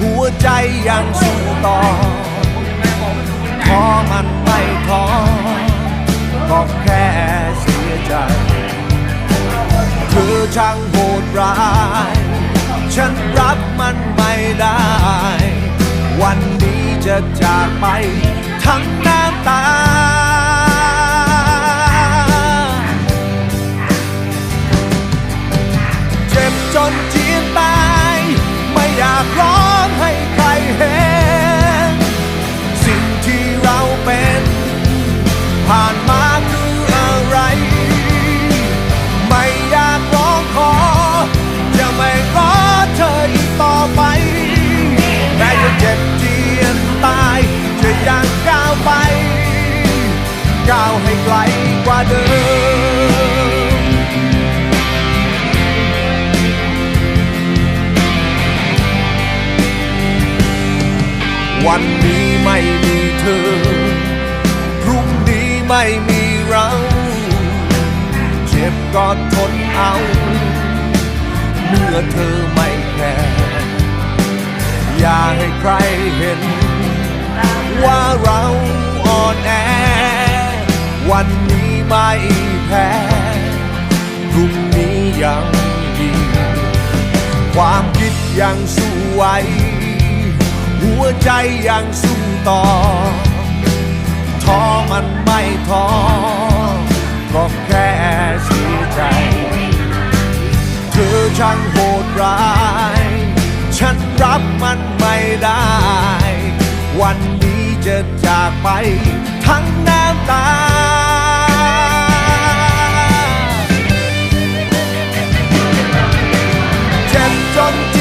หัวใจยังสู้ต่อ พอมันไม่ท้อก็แค่เสียใจ เธอช่างโหดร้าย ฉันรับมันไม่ได้ วันนี้จะจากไปทั้งน้ำตา ก้าวให้ไกลกว่าเดิม วันนี้ไม่มีเธอ พรุ่งนี้ไม่มีเรา เจ็บก็ทนเอา เมื่อเธอไม่แคร์อย่าให้ใครเห็น วันนี้ไม่แพ้พรุ่งนี้ยังดีความคิดยังสู้ไหวหัวใจยังสู้ต่อ ท้อมันไม่ท้อก็แค่เสียใจ เธอช่างโหดร้าย ฉันรับมันไม่ได้ วันนี้จะจากไปทั้งน้ำตา one